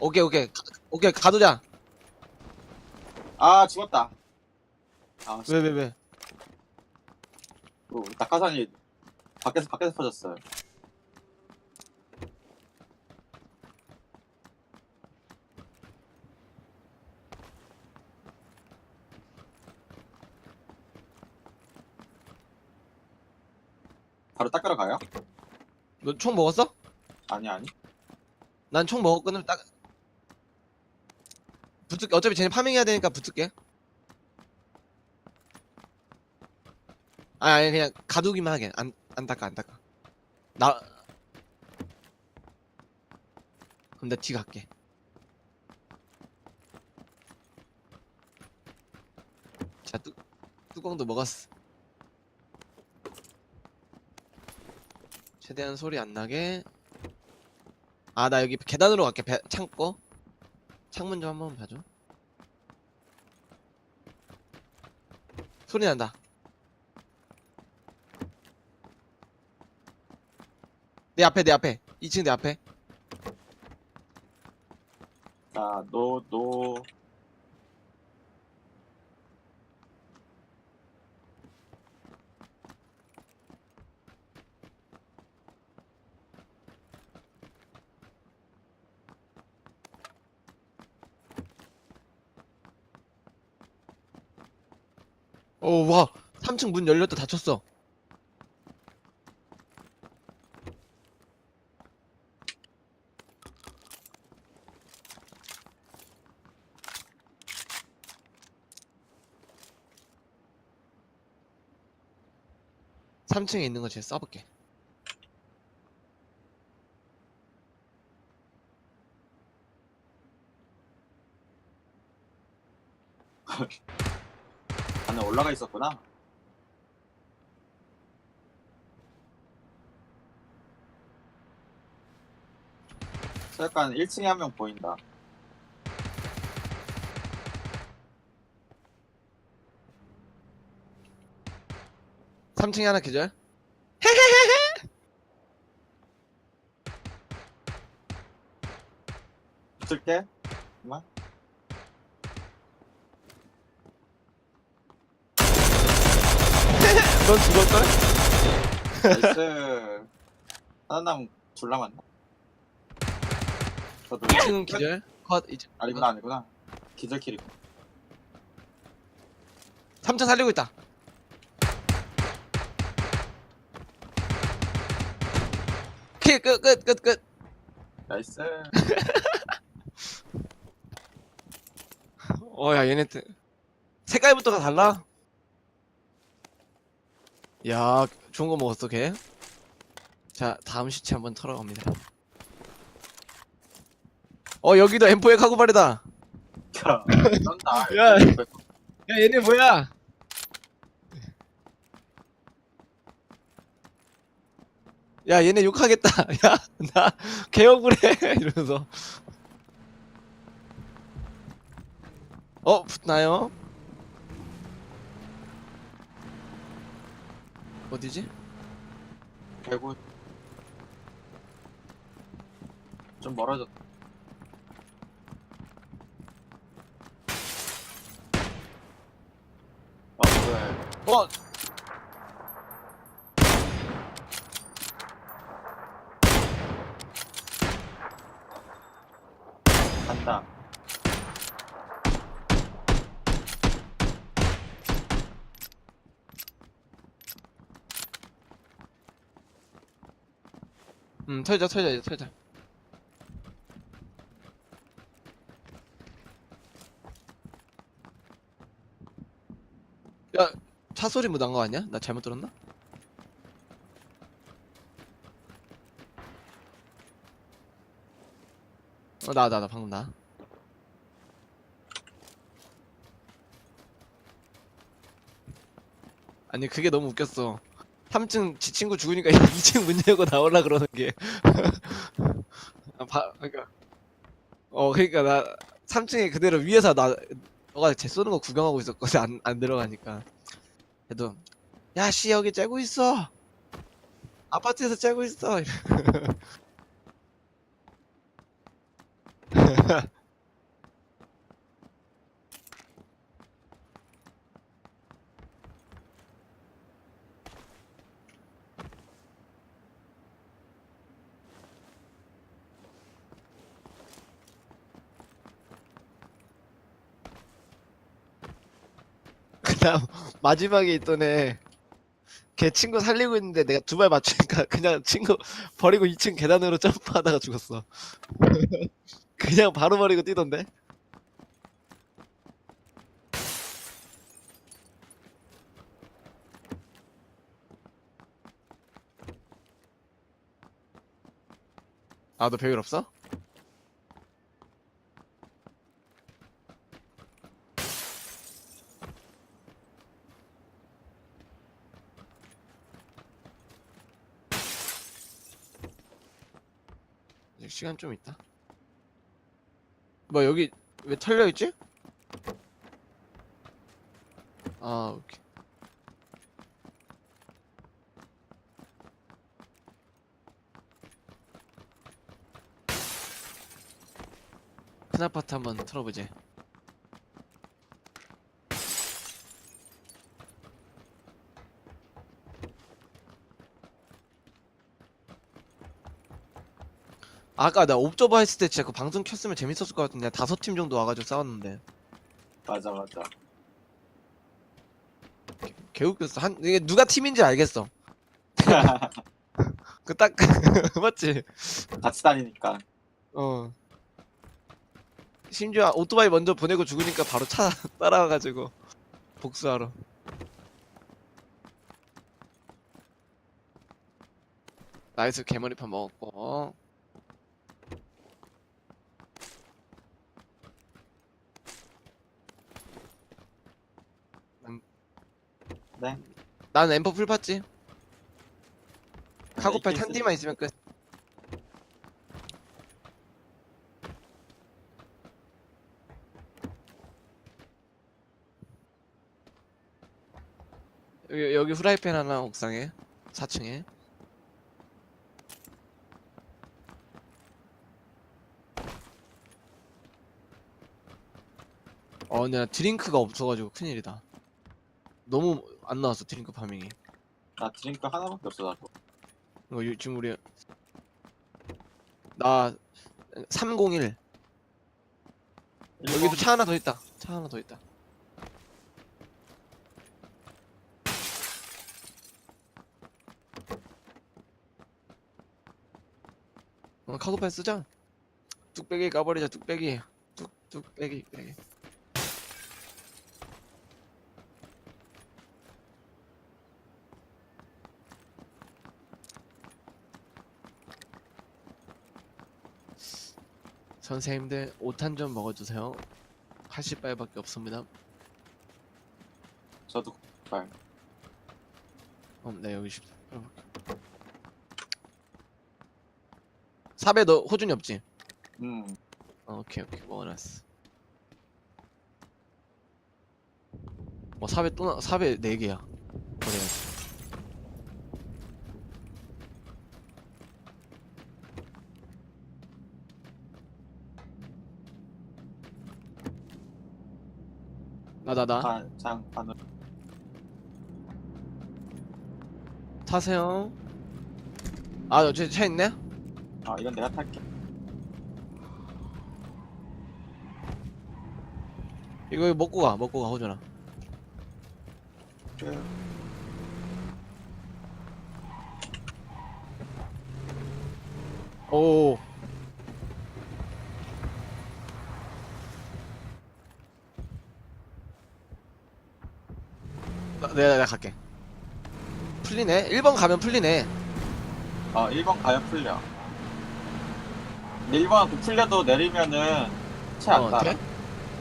오케이 오케이 가, 오케이 가두자 아 죽었다. 아 씨, 왜왜 왜? 그 낙하산이 밖에서 밖에서 터졌어요. 바로 닦으러 가요? 너 총 먹었어? 아니 아니. 난 총 먹었거든 딱 붙을게. 어차피 쟤네 파밍해야 되니까 붙을게. 아니 아니 그냥 가두기만 하게. 안, 안 닦아 안 닦아. 나 그럼 나 뒤 갈게. 자 뚜, 뚜껑도 먹었어. 최대한 소리 안 나게. 아 나 여기 계단으로 갈게. 배, 창고. 창문 좀 한번 봐줘 소리 난다. 내 앞에 내 앞에. 2층 내 앞에. 자, 노, 노. 오와 3층 문 열렸다 닫혔어 삼층에 있는 거 제가 써볼게 안에 올라가 있었구나. 약간 1층에 한 명 보인다. 삼층에 하나 계절 붙을게. 잠깐만. 넌 죽을걸? 나이스. 하나 남, 둘 남았나? 저도 2층은 기절? 컷 이제 아니구나 아니구나. 기절킬이고. 3층 살리고 있다. 킬끝끝끝끝. 나이스. 어야 얘네 들 색깔부터가 달라? 야 좋은 거 먹었어 걔자 다음 시체 한번 털어갑니다 어 여기도 M4의 카고발이다 야, 쩐다. 야. 야 얘네 뭐야 야 얘네 욕하겠다 야 나 개억울해 이러면서 어 붙나요? 어디지? 개구. 좀 멀어졌다. 아, 왜? 어 간다. 음, 털자, 털자, 이제 털자. 야, 차 소리 뭐 난 거 아니야? 나 잘못 들었나? 어, 나, 나, 나, 방금 나. 아니, 그게 너무 웃겼어. 3층 지 친구 죽으니까 2층 문 열고 나오라 그러는 게. 아, 바, 그러니까. 어, 그러니까 나 3층에 그대로 위에서 나 너가 쟤 쏘는 거 구경하고 있었거든. 안, 안 들어가니까. 그래도 야, 씨 여기 째고 있어. 아파트에서 째고 있어. 그다음 마지막에 있던 애. 걔 친구 살리고 있는데 내가 두 발 맞추니까 그냥 친구 버리고 2층 계단으로 점프하다가 죽었어. 그냥 바로 버리고 뛰던데? 아, 너 배율 없어? 시간 좀 있다. 뭐 여기 왜 털려 있지? 아, 오케이. 큰 아파트 한번 털어보지. 아까 나 옵저버 했을 때 진짜 그 방송 켰으면 재밌었을 것 같은데 다섯 팀 정도 와가지고 싸웠는데. 맞아 맞아. 개웃겼어. 한 이게 누가 팀인지 알겠어. 그 딱 맞지? 같이 다니니까. 어. 심지어 오토바이 먼저 보내고 죽으니까 바로 차 따라와가지고 복수하러. 나이스 개머리판 먹었고 네. 난 엠퍼 풀 카고팔 네, 탄 뒤만 있으면 끝. 여기, 여기 후라이팬 하나 옥상에. 4층에. 어 근데 나 드링크가 없어가지고 큰일이다. 너무 안 나왔어 드링크 파밍이. 나 드링크 하나밖에 없어 나도. 이거 요- 지금 우리 나 301 여기도 차 하나 더 있다. 차 하나 더 있다. 어, 카고팔 쓰자. 뚝배기 까버리자 뚝배기. 뚝 뚝배기 빼기 선생님들 5탄 좀 먹어주세요 80발밖에 없습니다 저도 발. 어, 네 여기 싶다. 삽에 너 호준이 없지? 음. 어, 오케이 오케이 먹어놨어. 어 삽에 또 나, 삽에 네 개야. 그래야지. 나 나 나. 반, 장 반을. 타세요. 아, 너차 있네? 아 이건 내가 탈게. 이거 먹고 가, 먹고 가, 호준아. 그, 오. 내가, 내가 갈게. 풀리네? 1번 가면 풀리네. 어 1번 가야 풀려. 근데 1번 그 풀려도 내리면은 차안 어, 따라. 돼?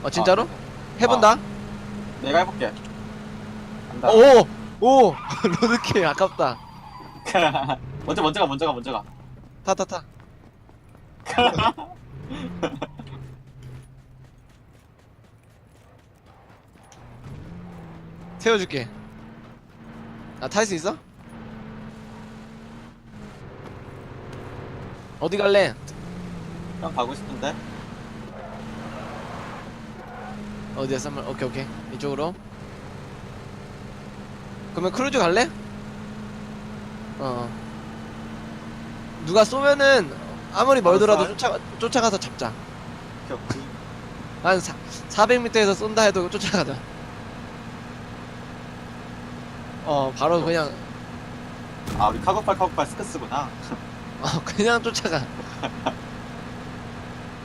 어, 진짜로? 아, 해본다? 내가 해볼게. 간다. 오! 오! 로드킬 아깝다. 먼저 먼저 가 먼저 가 먼저 가. 타, 타, 타. 세워줄게. 아, 탈수 있어? 어디 갈래? 형 가고 싶은데? 어디야 썸을 오케이 오케이 이쪽으로 그러면 크루즈 갈래? 어 누가 쏘면은 아무리 멀더라도 알았어. 쫓아, 쫓아가서 잡자 오케이, 오케이. 한 400m에서 쏜다 해도 쫓아가자 어 바로 그냥. 아 우리 카고팔 카고팔 스크스구나. 어 그냥 쫓아가.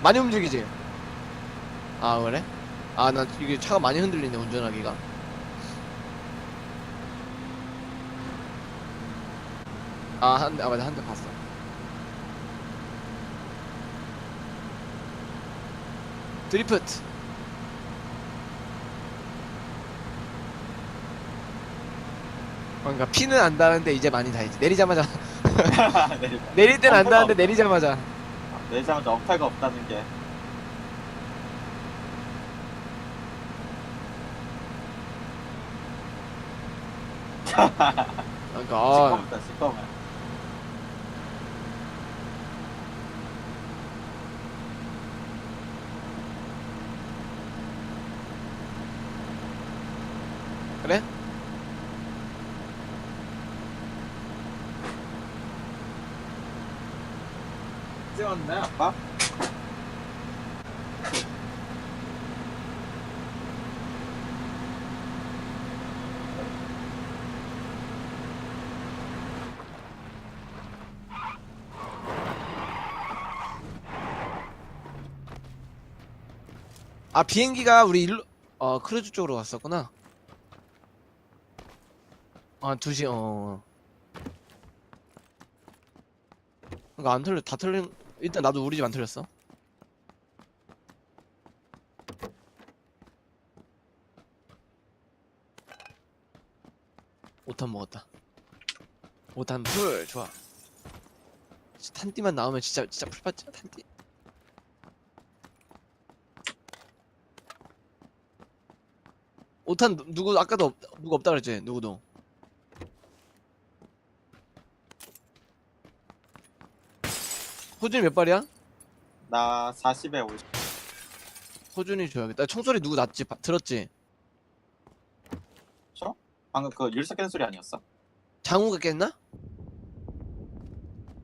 많이 움직이지? 아 그래? 아 나 이게 차가 많이 흔들리네 운전하기가. 아한 대, 아 맞아 한 대 봤어. 드리프트 그러니까 피는 안 닿는데 이제 많이 닿이지. 내리자마자. 내리- 내릴 땐안 엄폐가 닿는데 없다. 내리자마자. 내리자마자 엄폐가 없다는 게. 그러니까. 아, 시꺼멓다 시꺼매 그래? 찍었네 아빠? 아 비행기가 우리 일로 어 크루즈 쪽으로 갔었구나. 아 2시 어. 그러니까 안 틀려 다 틀린 일단 나도 우리 집 안 틀렸어. 오탄 먹었다. 오탄 풀 좋아. 탄띠만 나오면 진짜 진짜 풀 받지 탄띠. 오탄 누- 누구 아까도 없, 누구 없다 그랬지 누구도 호준이 몇 발이야? 나 40에 50 호준이 줘야겠다. 총소리 누구 났지? 바- 들었지? 방금 그 율사 깬 소리 아니었어? 장우가 깼나?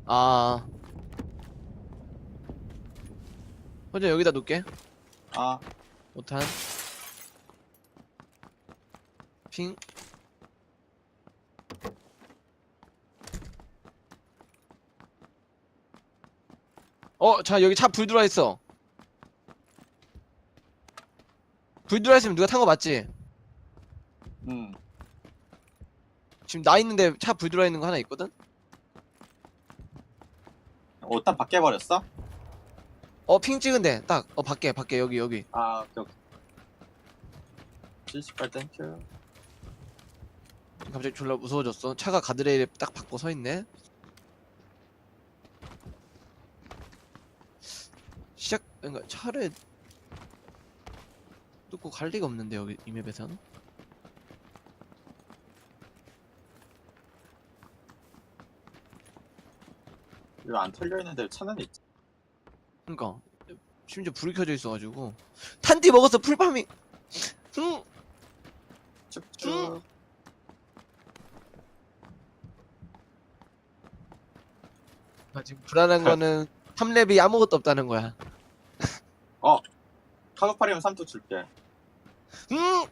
아. 호준 여기다 놓을게. 아. 오탄. 핑 어, 자, 여기 차 불 들어와 있어. 불 들어와 있으면 누가 탄 거 맞지? 음. 지금 나 있는데 차 불 들어와 있는 거 하나 있거든? 옷단 밖에 버렸어? 어, 핑 찍은데, 딱, 어, 밖에, 밖에, 여기, 여기. 아 오케이 오케이 78 땡큐 갑자기 졸라 무서워졌어. 차가 가드레일에 딱 박고 서 있네. 시작, 그러니까 차를 뚫고 갈 리가 없는데 여기 이 맵에서는. 이거 안 털려 있는데 차는 있지 그러니까 심지어 불이 켜져 있어가지고 탄띠 먹었어 풀파밍. 응. 쭉쭉 아, 지금 불안한 거는 3렙이 아무것도 없다는 거야. 카고팔이면 3도 줄게 응.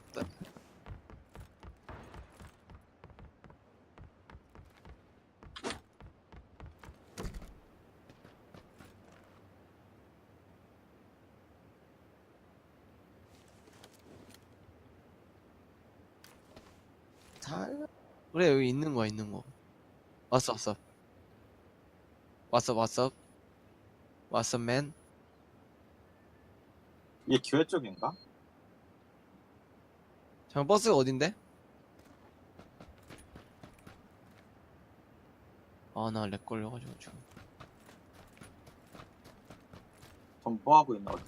잘. 그래 여기 있는 거야 있는 거. 왔어 왔어 왔어 왔어 왔어 맨 이게 기회 쪽인가? 잠깐 버스가 어딘데? 아 나 렉 걸려가지고 지금 전 뭐하고 있나 어디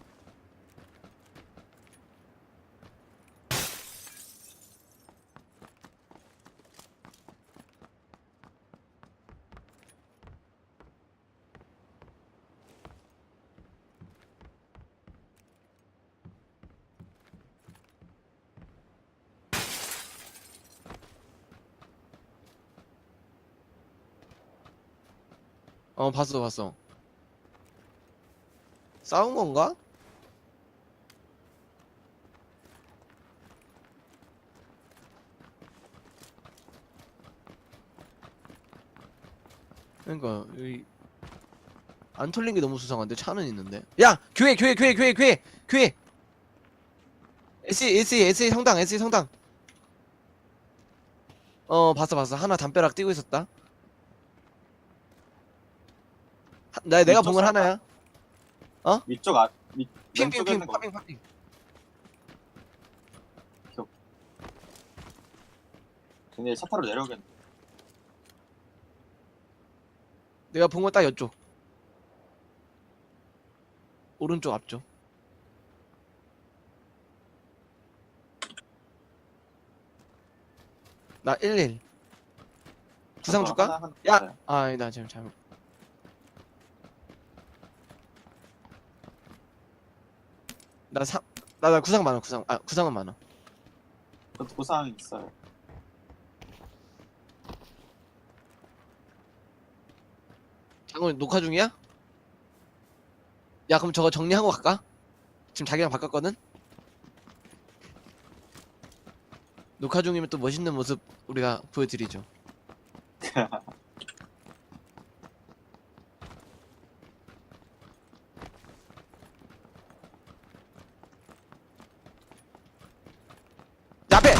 어 봤어 봤어. 싸운 건가? 그러니까 여기 안 털린 게 너무 수상한데 차는 있는데. 야 교회 교회 교회 교회 교회 교회. SE SE SE 성당 SE 성당. 어 봤어 봤어. 하나 담벼락 뛰고 있었다 하- 나 내가 본 건 하나야. 위쪽 아 위, 왼쪽에 핑핑핑 있는 거. 파핑 파핑 걔네 차 타러 내려오겠네. 내가 본 건 딱 이쪽. 오른쪽 앞쪽. 나 11 구상 어, 줄까? 야! 있어요. 아, 아니다 지금 잘못 나 사, 나, 나 구상 많아 구상 아 구상은 많아 저도 고상이 있어요 장군 녹화 중이야? 야 그럼 저거 정리하고 갈까? 지금 자기랑 바꿨거든? 녹화 중이면 또 멋있는 모습 우리가 보여드리죠 야, 앞에!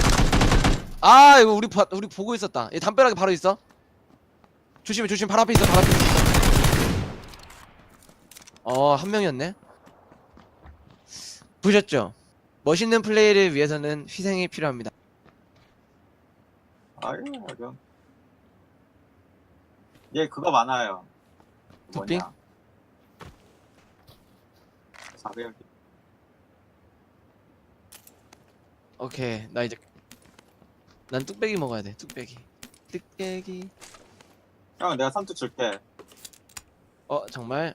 아 이거 우리 봐- 우리 보고 있었다 얘 담벼락에 바로 있어 조심해 조심 바로 앞에 있어 바로 앞에 있어 어, 한 명이었네. 보셨죠? 멋있는 플레이를 위해서는 희생이 필요합니다. 아유 이건 얘 그거 많아요? 뭐냐 자배열 오케이, 나 이제 난 뚝배기 먹어야 돼. 뚝배기. 뚝배기. 형 내가 삼뚝 줄게 어, 정말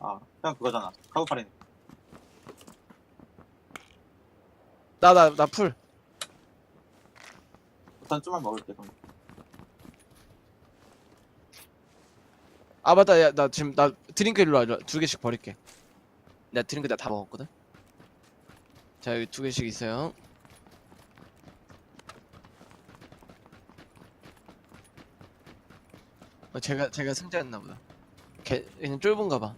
아형 그거잖아 카고파리니 나나 나 풀. 일단 좀만 먹을게 그럼 아 맞다, 야, 나 지금 나 드링크 일로 와줘. 두 개씩 버릴게. 나 드링크 나 다 먹었거든. 자 여기 두 개씩 있어요. 어, 제가 제가 승자였나 보다. 걔 그냥 쫄본가 봐.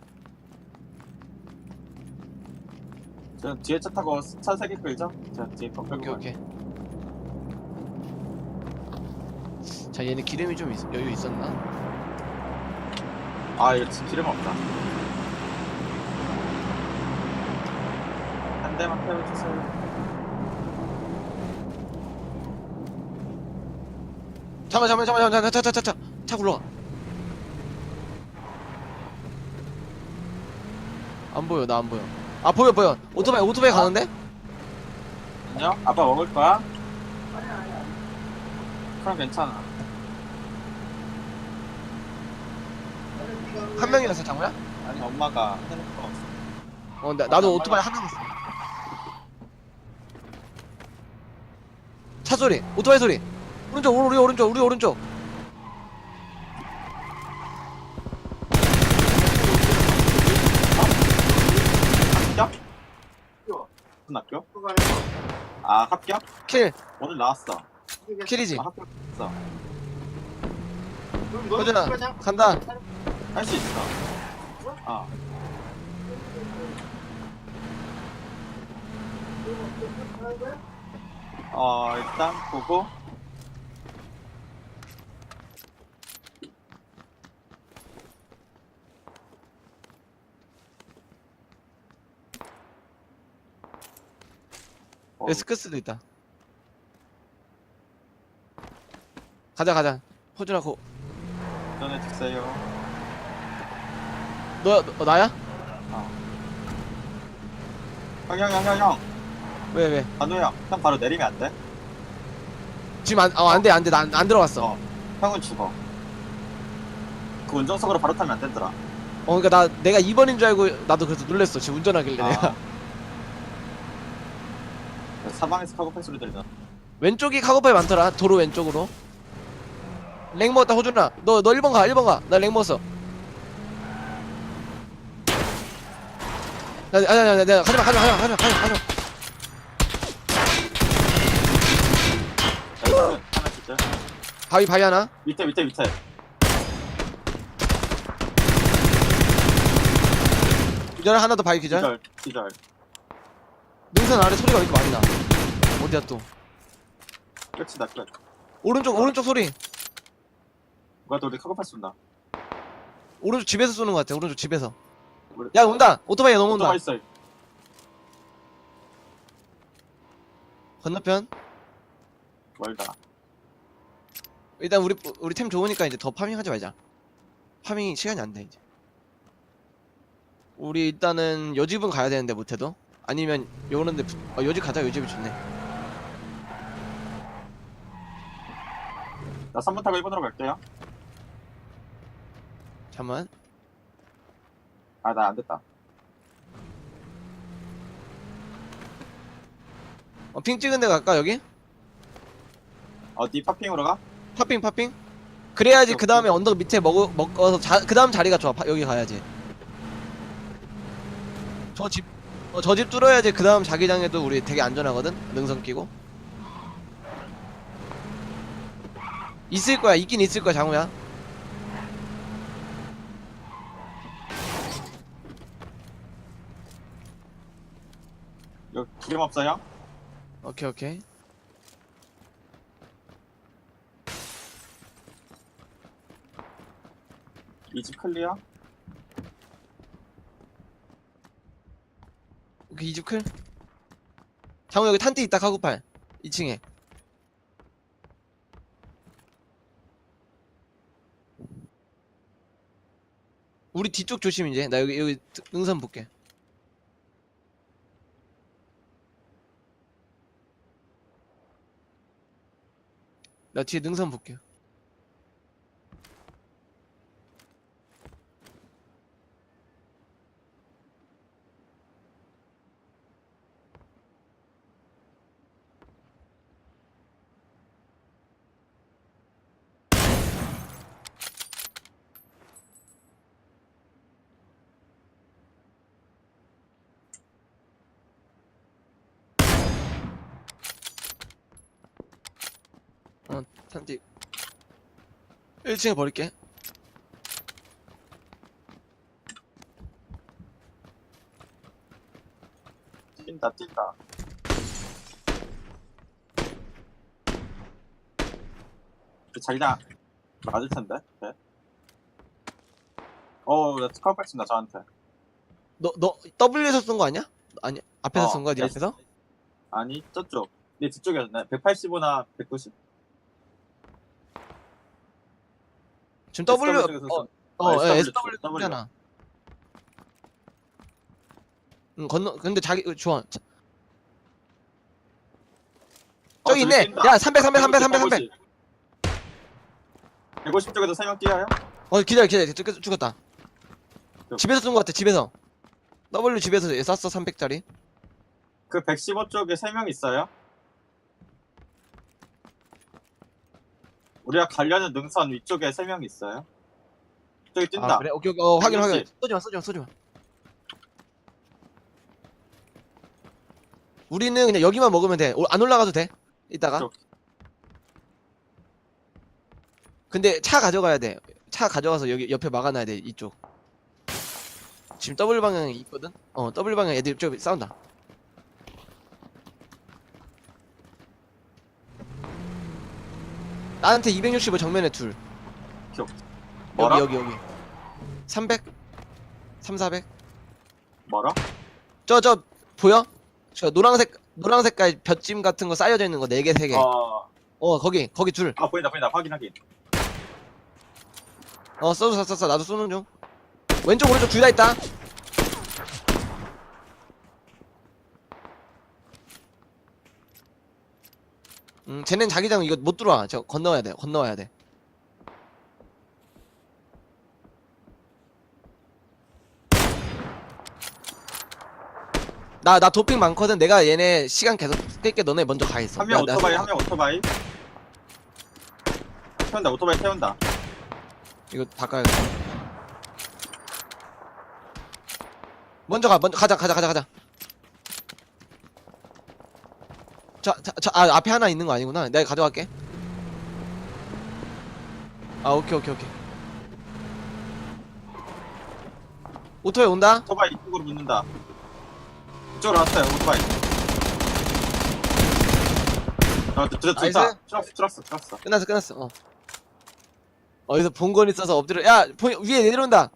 저 뒤에 차 타고 차세개 끌죠? 제가 뒤에 거 끌고 오케이 갈게요. 오케이. 자 얘는 기름이 좀 있, 여유 있었나? 아 이거 지금 기름 없다 한 대만 태워주세요 잠깐 잠깐 잠깐 잠깐 차차차차 차 굴러가. 안 보여 나 안 보여. 아 보여 보여. 오토바이 오토바이 가는데? 안녕? 아빠 먹을 거야? 그럼 괜찮아 한 명이라서 장우야? 아니 엄마가 핸드폰 없어 어 나, 나도 오토바이 하나 갔어. 차 소리 오토바이 소리. 오른쪽 우리 오른쪽 우리 오른쪽. 합격? 무슨 학교? 아 합격? 킬. 오늘 나왔어. 킬이지. 아, 합격했어. 호준아 간다. 할 수 있어. 아 어, 일단 보고 어, 에스크스도 있다. 가자 가자. 호준아 고. 전해주세요 너, 너 나야? 형형형형형 왜 왜? 단우 형, 형 바로 내리면 안 돼? 지금 안, 어, 안 돼, 안 돼. 나 안, 안 들어갔어. 어, 어. 형은 죽어 그 운전석으로 바로 타면 안 되더라 그니까 나, 내가 2번인 줄 알고 나도 그래서 놀랬어. 지금 운전하길래 내가. 아. 사방에서 카고팔 소리 들려. 왼쪽이 카고팔 많더라 도로 왼쪽으로 랭 먹었다 호준아 너너 1번 가 1번 가나 랭 먹었어 나, 아니 아니 아니 내가 가지마 가지마 가지마 가지마 가지마 가지마 자, 일단은 하나 진짜. 바위 바위 하나 밑에 밑에 밑에. 기절 하나 더 바위 기절 기절 기절. 능선 아래 소리가 왜 이렇게 많이 나. 어디야 또? 끝이다 끝 오른쪽 오른쪽 소리. 누가 또 우리 카고팔 쏜다. 오른쪽 집에서 쏘는 것 같아 오른쪽 집에서. 우리- 야 온다! 오토바이 넘어온다. 오토바이 있어 건너편? 멀다. 일단 우리 우리 템 좋으니까 이제 더 파밍하지 말자. 파밍이 시간이 안 돼 이제. 우리 일단은 요 집은 가야 되는데 못해도 아니면 요런데 부- 어, 요집 가자. 요 집이 좋네. 나 3번 타고 1번으로 갈게요. 잠만. 아 나 안 됐다. 어, 핑 찍은 데 갈까 여기? 어디 파핑으로 가? 파핑 파핑? 그래야지 그 다음에 언덕 밑에 먹어, 먹어서 그 다음 자리가 좋아. 파- 여기 가야지. 저 집 어, 저 집 뚫어야지. 그 다음 자기장에도 우리 되게 안전하거든? 능선 끼고. 있을 거야. 있긴 있을 거야 장우야. 여기 기름 없어요? 오케이 오케이. 이 집 클리어? 오케이 이집 클 장우 여기 탄띠 있다 카구팔. 2층에. 우리 뒤쪽 조심 이제. 나 여기 여기 능선 볼게. 나 뒤에 능선 볼게 어 탄띠 1층에 버릴게 뛴다 뛴다 그 자기장 맞을 텐데 네. 어나 카고팔 쏜다 저한테 너 너 W에서 쏜거 아니야? 아니 앞에서 어, 쏜 거야 네 네. 앞에서? 아니 저쪽 내 뒤쪽이었네 185나 190 지금 W 어, 쏜- 어, 아, 예, SW. 잖아. 응, 건너 근데 자기 어, 좋아. 자- 어, 저기 있네. 뛴다. 야, 300 300 300 300 300. 150 쪽에서 3명 뛰어요? 어, 기다려 기다려. 죽, 죽었다. 저- 집에서 쏜거 같아. 집에서. W 집에서 쐈어 300짜리. 그 115 쪽에 3명 있어요? 우리가 가려는 능선 위쪽에 3명 있어요? 저기 뛴다 아, 그래. 오케이 오케이. 어, 확인 확인. 알겠지? 쏘지 마. 쏘지 마. 쏘지 마. 우리는 그냥 여기만 먹으면 돼. 올- 안 올라가도 돼. 이따가. 오케이. 근데 차 가져가야 돼. 차 가져가서 여기 옆에 막아놔야 돼. 이쪽. 지금 W 방향에 있거든. 어, W 방향 애들 저 싸운다. 나한테 265 정면에 둘. 뭐라? 여기 여기 여기. 300. 3, 400. 멀어? 저저 보여? 저 노란색 노란 색깔 볏짐 같은 거 쌓여져 있는 거 4개 3개. 어, 어... 거기 거기 둘. 아 보인다 보인다 확인 확인 어 쏘 쏘, 쏘, 쏘. 나도 쏘는 중. 왼쪽 오른쪽 둘 다 있다. 음, 쟤넨 자기장 이거 못 들어와. 저 건너와야 돼. 건너와야 돼. 나, 나 도핑 많거든. 내가 얘네 시간 계속 끌게. 너네 먼저 가 있어. 한 명 나- 나- 오토바이 한 명 오토바이 태운다 오토바이 태운다 이거 바꿔야겠다. 먼저 가 먼저 가자 가자 가자 가자 자 자 아 앞에 하나 있는 거 아니구나. 내가 가져갈게. 아 오케이 오케이 오케이. 오토바이 온다? 오토바이 이쪽으로 붙는다. 이쪽으로 왔어요, 오토바이. 어, 드, 드, 나이스. 끝났어 끝났어. 어. 어디서 본 건 있어서 엎드려. 야 보, 위에 내려온다.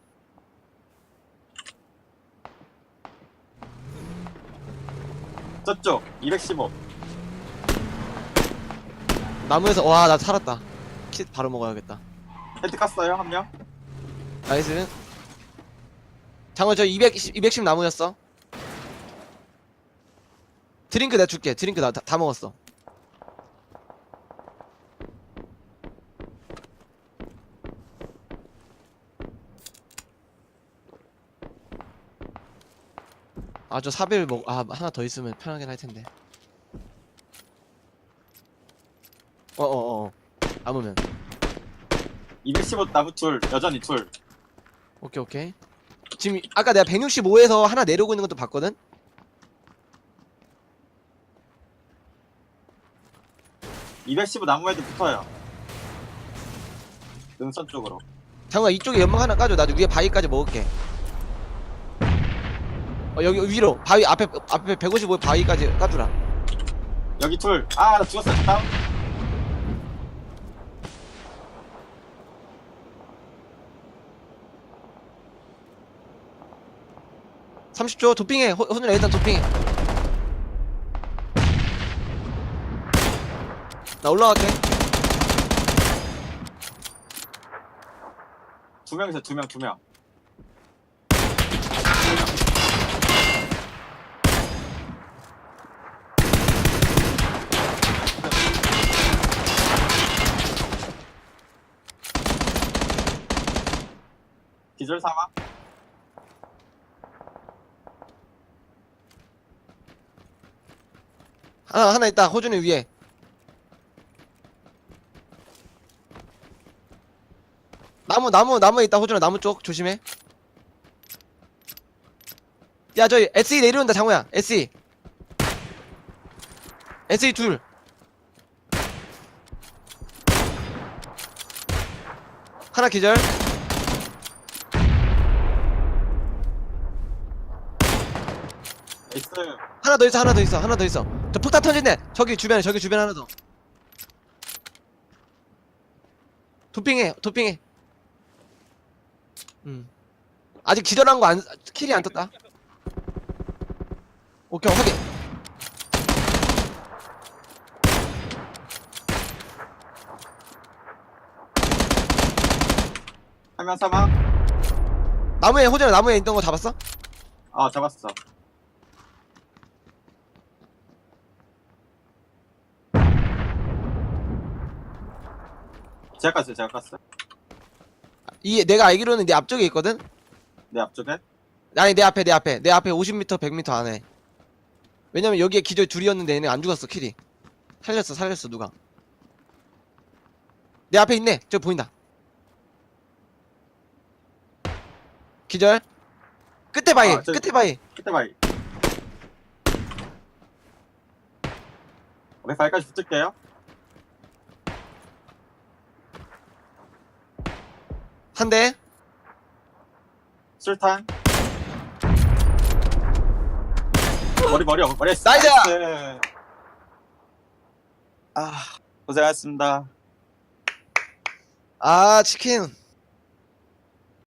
저쪽, 215. 나무에서 와 나 살았다. 킷 바로 먹어야겠다. 헤드 깠어요, 한 명? 나이스. 장어 저 210, 210 나무였어. 드링크 내가 줄게. 드링크 나, 다, 다 먹었어. 아 저 사배를 먹.. 아 하나 더 있으면 편하긴 할 텐데 어어어 남으면 215 나무 둘, 여전히 둘. 오케이 오케이 지금 아까 내가 165에서 하나 내려오고 있는 것도 봤거든? 215 나무에도 붙어요. 능선 쪽으로. 장우야 이쪽에 연막 하나 까줘 나도 위에 바위까지 먹을게 어 여기 위로 바위 앞에 앞에 155 바위까지 까주라 여기 둘. 아, 나 죽었어. 다운. 삼십 초 도핑해 호, 호준아 일단 도핑해 나 올라갈게 두 명이서 두 명, 두 명. 기절 사망? 하나 하나 있다. 호준이 위에. 나무 나무 나무에 있다. 호준아 나무 쪽 조심해. 야 저기 SE 내려온다 장우야. SE SE 둘. 하나 기절. 에이스. 하나 더 있어 하나 더 있어 하나 더 있어 저 폭탄 터진대 저기 주변에 저기 주변에 하나 더 도핑해 도핑해 음 아직 기절한 거 안 킬이 안 떴다 오케이 확인 한명 사망? 나무에 호전에 나무에 있던 거 잡았어? 아, 잡았어. 제가 깠어요, 제가 깠어요. 이 내가 알기로는 내 앞쪽에 있거든? 내 앞쪽에. 아니 내 앞에 내 앞에. 내 앞에 50m 100m 안에. 왜냐면 여기에 기절 둘이었는데 얘네 안 죽었어 킬이. 살렸어 살렸어 누가. 내 앞에 있네. 저 보인다. 기절. 끝에 바위 아, 저기- 끝에 바위. 그때 봐이. 우리 발까지 붙을게요. 한 대 술탄. 머리 머리 머리. 나이스! 아 고생하셨습니다. 아 치킨